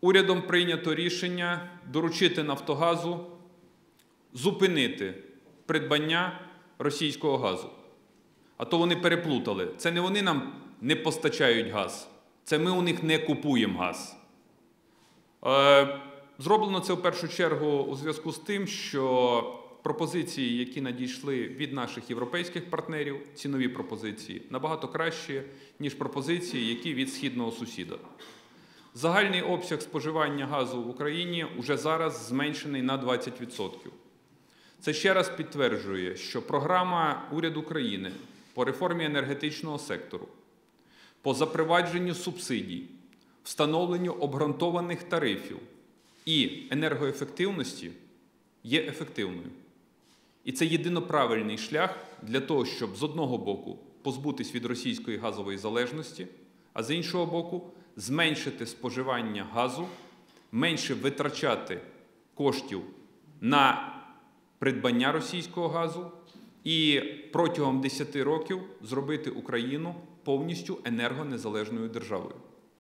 урядом прийнято рішення доручити Нафтогазу зупинити придбання російського газу. А то вони переплутали. Це не вони нам не постачають газ, це ми у них не купуємо газ. Е, Зроблено це в першу чергу у зв'язку з тим, що пропозиції, які надійшли від наших європейських партнерів, цінові пропозиції, набагато кращі, ніж пропозиції, які від східного сусіда. Загальний обсяг споживання газу в Україні вже зараз зменшений на 20%. Це ще раз підтверджує, що програма уряду України по реформі енергетичного сектору, по запровадженню субсидій, встановленню обґрунтованих тарифів і енергоефективності є ефективною. І це єдино правильний шлях для того, щоб з одного боку позбутись від російської газової залежності, а з іншого боку, зменшити споживання газу, менше витрачати коштів на придбання російського газу і протягом 10 років зробити Україну повністю енергонезалежною державою.